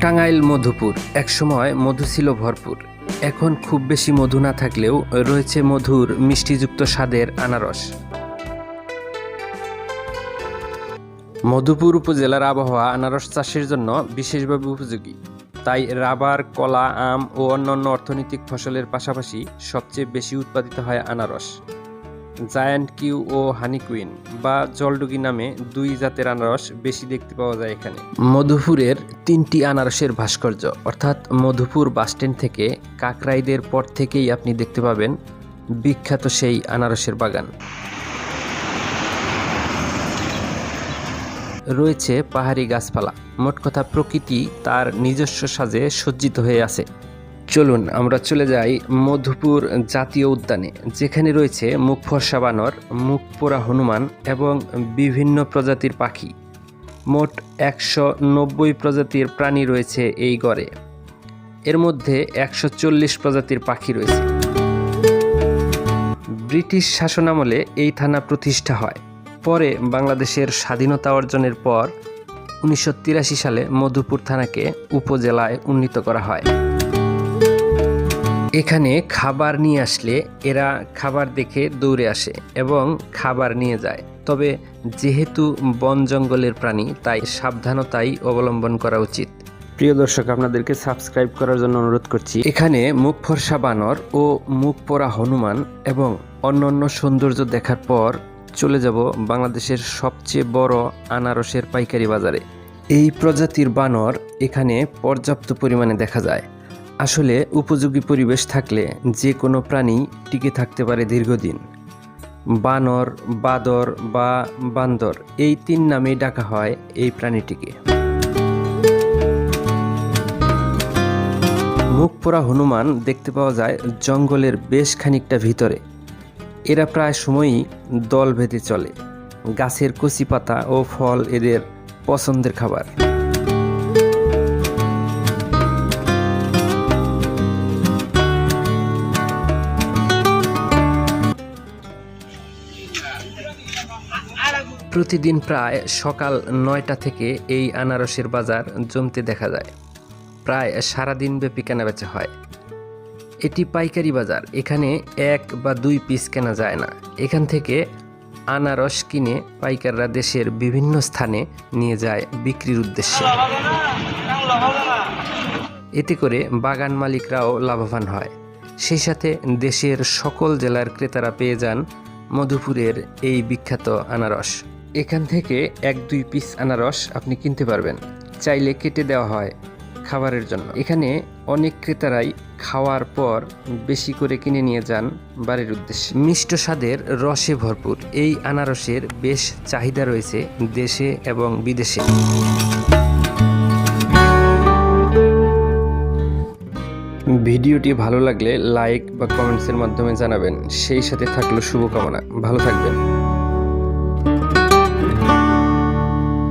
টাঙ্গাইল মধুপুর। একসময় মধু ছিল ভরপুর। এখন খুব বেশি মধু না থাকলেও রয়েছে মধুর মিষ্টিযুক্ত স্বাদের আনারস। মধুপুর উপজেলার আবহাওয়া আনারস চাষের জন্য বিশেষভাবে উপযোগী। তাই রাবার, কলা, আম ও অন্যান্য অর্থনৈতিক ফসলের পাশাপাশি সবচেয়ে বেশি উৎপাদিত হয় আনারস। জায়ান্ট কিউ ও হানি কুইন বা জলডুগি নামে দুই জাতের আনারস বেশি দেখতে পাওয়া যায় এখানে। মধুপুরের তিনটি আনারসের ভাস্কর্য, অর্থাৎ মধুপুর বাসস্ট্যান্ড থেকে কাকরাইদের পর থেকেই আপনি দেখতে পাবেন বিখ্যাত সেই আনারসের বাগান। রয়েছে পাহাড়ি গাছপালা, মোট কথা প্রকৃতি তার নিজস্ব সাজে সজ্জিত হয়ে আছে। চলুন আমরা চলে যাই মধুপুর জাতীয় উদ্যানে। যেখানে রয়েছে মুখ ফর্সা বানর মুখ পোড়া হনুমান এবং বিভিন্ন প্রজাতির পাখি। মোট একশো নব্বই প্রজাতির প্রাণী রয়েছে এই গড়ে। এর মধ্যে একশো চল্লিশ প্রজাতির পাখি রয়েছে। ব্রিটিশ শাসনামলে এই থানা প্রতিষ্ঠা হয়। পরে বাংলাদেশের স্বাধীনতা অর্জনের পর উনিশশো তিরাশি সালে মধুপুর থানাকে উপজেলায় উন্নীত করা হয়। এখানে খাবার নিয়ে আসলে এরা খাবার দেখে দৌড়ে আসে এবং খাবার নিয়ে যায়। তবে যেহেতু বন জঙ্গলের প্রাণী তাই সাবধানতাই অবলম্বন করা উচিত। প্রিয় দর্শক আপনাদেরকে সাবস্ক্রাইব করার জন্য অনুরোধ করছি। এখানে মুখ ফর্সা বানর ও মুখ পোড়া হনুমান এবং অন্যান্য সৌন্দর্য দেখার পর চলে যাব বাংলাদেশের সবচেয়ে বড় আনারসের পাইকারি বাজারে। এই প্রজাতির বানর এখানে পর্যাপ্ত পরিমাণে দেখা যায়। আসলে উপযোগী পরিবেশ থাকলে যে কোনো প্রাণী টিকে থাকতে পারে দীর্ঘদিন। বানর, বাদর বা বান্দর এই তিন নামেই ডাকা হয় এই প্রাণীটিকে। মুখ পোড়া হনুমান দেখতে পাওয়া যায় জঙ্গলের বেশ খানিকটা ভিতরে। এরা প্রায় সময়ই দল ভেদে চলে। গাছের কচি পাতা ও ফল এদের পছন্দের খাবার। প্রতিদিন প্রায় সকাল নয়টা থেকে এই আনারসের বাজার জমতে দেখা যায়। প্রায় সারাদিন ব্যাপী কেনাবেচা হয়। এটি পাইকারি বাজার। এখানে এক বা দুই পিস কেনা যায় না। এখান থেকে আনারস কিনে পাইকাররা দেশের বিভিন্ন স্থানে নিয়ে যায় বিক্রির উদ্দেশ্যে। এতে করে বাগান মালিকরাও লাভবান হয়। সেই সাথে দেশের সকল জেলার ক্রেতারা পেয়ে যান মধুপুরের এই বিখ্যাত আনারস। এখান থেকে এক দুই পিস আনারস আপনি কিনতে পারবেন। চাইলে কেটে দেওয়া হয় খাবারের জন্য। এখানে অনেক ক্রেতারাই খাওয়ার পর বেশি করে কিনে নিয়ে যান বাড়ির উদ্দেশ্যে। মিষ্ট স্বাদের রসে ভরপুর। এই আনারসের বেশ চাহিদা রয়েছে দেশে এবং বিদেশে। ভিডিওটি ভালো লাগলে লাইক বা কমেন্টসের মাধ্যমে জানাবেন। সেই সাথে থাকল শুভকামনা। ভালো থাকবেন।